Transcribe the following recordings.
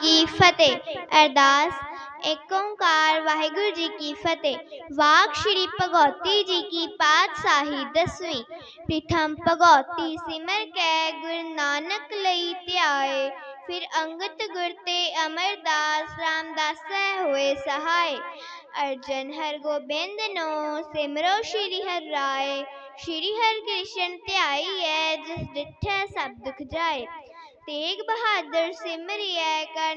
ਕੀ ਫਤਿਹ। ਅਰਦਾਸ। ਏਕ ਓੰਕਾਰ। ਵਾਹਿਗੁਰੂ ਜੀ ਕੀ ਫਤਿਹ। ਵਾਕ ਸ਼੍ਰੀ ਭਗਉਤੀ ਜੀ ਕੀ ਪਾਤਸ਼ਾਹੀ ਦਸਵੀਂ। ਪ੍ਰਥਮ ਭਗਉਤੀ ਸਿਮਰ ਕੈ, ਗੁਰ ਨਾਨਕ ਲਈ ਧਿਆਏ। ਫਿਰ ਅੰਗਦ ਗੁਰ ਤੇ ਅਮਰਦਾਸ ਰਾਮਦਾਸੈ ਹੋਏ ਸਹਾਏ। ਅਰਜਨ ਹਰਗੋਬਿੰਦ ਨੋ, ਸਿਮਰੋ ਸ਼੍ਰੀ ਹਰਿ ਰਾਏ। ਸ਼੍ਰੀ ਹਰਿ ਕ੍ਰਿਸ਼ਨ ਧਿਆਈਐ, ਜਿਸ ਡਿਠੈ ਸਭ ਦੁਖ ਜਾਏ। ਤੇਗ ਬਹਾਦਰ ਸਿਮਰਿਐ, ਕਰ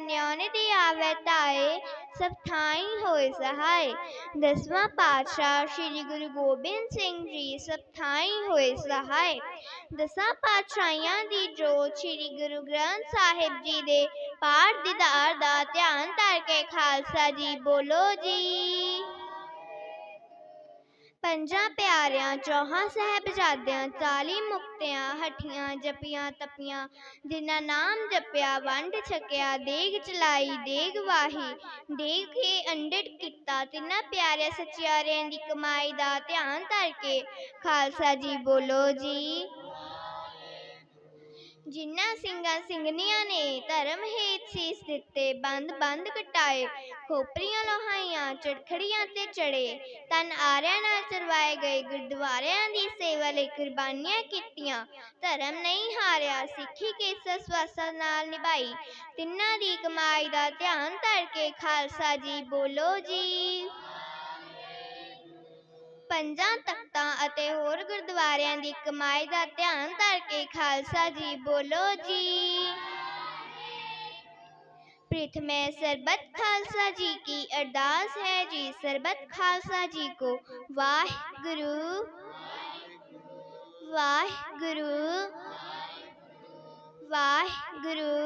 ਦੀ ਆਵੈ ਤਾਏ ਸਭ ਥਾਈ ਹੋਏ ਸਹਾਏ। ਦਸਵਾਂ ਪਾਤਸ਼ਾਹ ਸ੍ਰੀ ਗੁਰੂ ਗੋਬਿੰਦ ਸਿੰਘ ਜੀ ਸਭ ਥਾਈ ਹੋਏ ਸਹਾਏ। ਦਸਾਂ ਪਾਤਸ਼ਾਹੀਆਂ ਦੀ ਜੋਤ ਸ੍ਰੀ ਗੁਰੂ ਗ੍ਰੰਥ ਸਾਹਿਬ ਜੀ ਦੇ ਪਾਠ ਦੀਦਾਰ ਦਾ ਧਿਆਨ ਧਰ ਕੇ ਖਾਲਸਾ ਜੀ ਬੋਲੋ ਜੀ। ਪੰਜਾਂ ਪਿਆਰਿਆਂ, ਚੌਹਾਂ ਸਾਹਿਬਜ਼ਾਦਿਆਂ, ਚਾਲੀ ਮੁਕਤਿਆਂ, ਹਠੀਆਂ ਜਪੀਆਂ ਤਪੀਆਂ, ਜਿਨ੍ਹਾਂ ਨਾਮ ਜਪਿਆ, ਵੰਡ ਛਕਿਆ, ਦੇਗ ਚਲਾਈ, ਦੇਗ ਵਾਹੀ, ਦੇਗ ਕੇ ਅੰਡਟ ਕੀਤਾ, ਤਿੰਨਾਂ ਪਿਆਰਿਆਂ ਸਚਿਆਰਿਆਂ ਦੀ ਕਮਾਈ ਦਾ ਧਿਆਨ ਧਰ ਕੇ, ਖਾਲਸਾ ਜੀ ਬੋਲੋ ਜੀ। ਜਿਨ੍ਹਾਂ ਸਿੰਘਾਂ ਸਿੰਘਣੀਆਂ ਨੇ ਧਰਮ ਹੇਤ ਸੀਸ ਦਿੱਤੇ, ਬੰਦ ਬੰਦ ਕਟਾਏ, ਖੋਪਰੀਆਂ ਲੋਹਾਈਆਂ, ਚੜਖੜੀਆਂ ਤੇ ਚੜੇ ਤਨ ਆਰਿਆਂ ਨਾਲ ਚਰਵਾਏ ਗਏ, ਗੁਰਦੁਆਰਿਆਂ ਦੀ ਸੇਵਾ ਲਈ ਕੁਰਬਾਨੀਆਂ ਕੀਤੀਆਂ। ਧਰਮ ਨਹੀਂ ਹਾਰਿਆ, ਸਿੱਖੀ ਕੇਸਰ ਸਵਾਸਾਂ ਨਾਲ ਨਿਭਾਈ? ਤਿੰਨਾਂ ਦੀ ਕਮਾਈ ਦਾ ਧਿਆਨ ਧਰ ਕੇ ਖਾਲਸਾ ਜੀ ਬੋਲੋ ਜੀ। ਪੰਜਾਂ ਤਖਤਾਂ ਅਤੇ ਹੋਰ ਗੁਰਦੁਆਰਿਆਂ ਦੀ ਕਮਾਈ ਦਾ ਧਿਆਨ ਧਰ ਕੇ ਖਾਲਸਾ ਜੀ ਬੋਲੋ ਜੀ प्रथमे सरबत खालसा जी की अरदास है जी सरबत खालसा जी को वाहिगुरु वाहिगुरु वाहिगुरु नाम चिते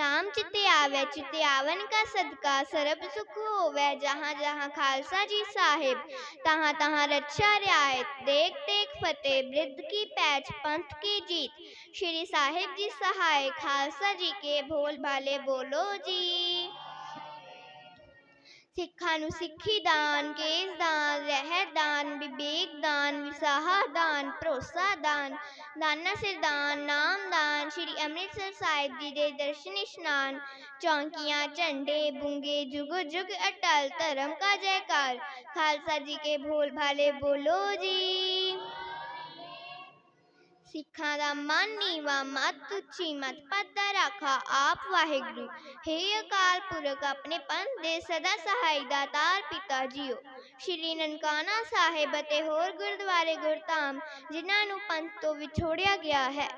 نام چتیاو چتیاون کا صدقہ سرب سکھ ہو جہاں جہاں خالسا جی صاحب تہاں تہاں رچا ریات دیکھ دیکھ فتح بردھ کی پیچ پنتھ کی جیت شری صاحب جی سہای خالسا جی کے بھول بھالے بولو جی ਸਿੱਖਾਂ ਨੂੰ ਸਿੱਖੀ ਦਾਨ, ਕੇਸ ਦਾਨ ਰਹਿਤ ਦਾਨ, ਵਿਵੇਕ ਦਾਨ, ਵਿਸਾਹਾ ਦਾਨ, ਭਰੋਸਾ ਦਾਨ ਦਾਨਾ ਸਿਰ ਦਾਨ, ਨਾਮ ਦਾਨ, ਸ਼੍ਰੀ ਅੰਮ੍ਰਿਤਸਰ ਸਾਹਿਬ ਜੀ ਦੇ ਦਰਸ਼ਨ ਇਸ਼ਨਾਨ, ਚੌਂਕੀਆਂ, ਝੰਡੇ, ਬੁੰਗੇ, ਜੁਗ ਜੁਗ ਅਟਲ, ਧਰਮ ਕਾ ਜੈਕਾਰ, ਖਾਲਸਾ ਜੀ ਕੇ ਭੋਲ ਭਾਲੇ ਬੋਲੋ ਜੀ। ਸਿੱਖਾਂ ਦਾ ਮਨ ਨੀਵਾ, ਮਤ ਉੱਚੀ, ਮਤ ਪੱਦਾ ਰਾਖਾ, ਆਪ ਵਾਹਿਗੁਰੂ। ਹੇ ਅਕਾਲ ਪੁਰਖ, ਆਪਣੇ ਪੰਥ ਦੇ ਸਦਾ ਸਹਾਈ ਦਾਤਾਰ ਪਿਤਾ ਜੀਓ। ਸ਼੍ਰੀ ਨਨਕਾਣਾ ਸਾਹਿਬ ਅਤੇ ਹੋਰ ਗੁਰਦੁਆਰੇ ਗੁਰਧਾਮ, ਜਿਨ੍ਹਾਂ ਨੂੰ ਪੰਥ ਤੋਂ ਵਿਛੋੜਿਆ ਗਿਆ ਹੈ।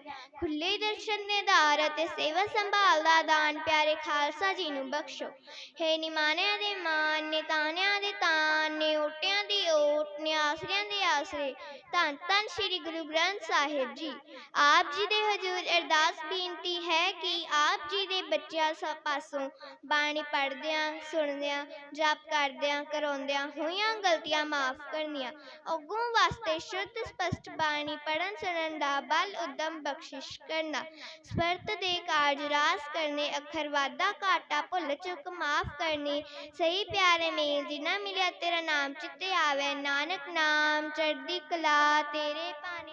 ਖੁੱਲੇ ਦਰਸ਼ਨ ਦੇ ਦਾਰ ਅਤੇ ਸੇਵਾ ਸੰਭਾਲ ਦਾ ਦਾਨ ਪਿਆਰੇ ਖਾਲਸਾ ਜੀ ਨੂੰ ਬਖਸ਼ੋ। ਹੇ ਨਿਮਾਣਿਆਂ ਦੇ ਮਾਨ ਨਿਤਾਨਿਆਂ ਦੇ ਤਾਨ ਨਿਓਟਿਆਂ ਦੀ ਓਟ, ਨਿਆਸਰਿਆਂ ਦੇ ਆਸਰੇ ਧੰਨ ਧੰਨ ਸ੍ਰੀ ਗੁਰੂ ਗ੍ਰੰਥ ਸਾਹਿਬ ਜੀ। ਆਪ ਜੀ ਦੇ ਹਜ਼ੂਰ ਅਰਦਾਸ ਬੇਨਤੀ ਹੈ ਕਿ ਆਪ ਜੀ ਦੇ ਬੱਚਿਆਂ ਸਭ ਪਾਸੋਂ ਬਾਣੀ ਪੜ੍ਹਦਿਆਂ, ਸੁਣਦਿਆਂ, ਜਪ ਕਰਦਿਆਂ, ਕਰਾਉਂਦਿਆਂ ਹੋਈਆਂ ਗਲਤੀਆਂ ਮਾਫ ਕਰਨੀਆਂ। ਅੱਗੋਂ ਵਾਸਤੇ ਸ਼ੁੱਧ, ਸਪਸ਼ਟ ਬਾਣੀ ਪੜਨ ਸੁਣਨ ਦਾ ਬਲ ਉਦਮ ਬਖਸ਼ਿਸ਼ ਕਰਨਾ। ਸਪਰਤ ਦੇ ਕਾਰਜ ਰਾਸ ਕਰਨੇ, ਅੱਖਰ ਵਾਧਾ ਘਾਟਾ ਭੁੱਲ ਚੁੱਕ ਮਾਫ ਕਰਨੀ, ਸਹੀ ਪਿਆਰੇ ਮੇਲ ਜਿਨਾ ਮਿਲਿਆ ਤੇਰਾ ਨਾਮ ਚਿੱਤੇ ਆਵੇ। ਨਾਨਕ ਨਾਮ ਚੜ੍ਹਦੀ ਕਲਾ ਤੇਰੇ ਪਾਣੀ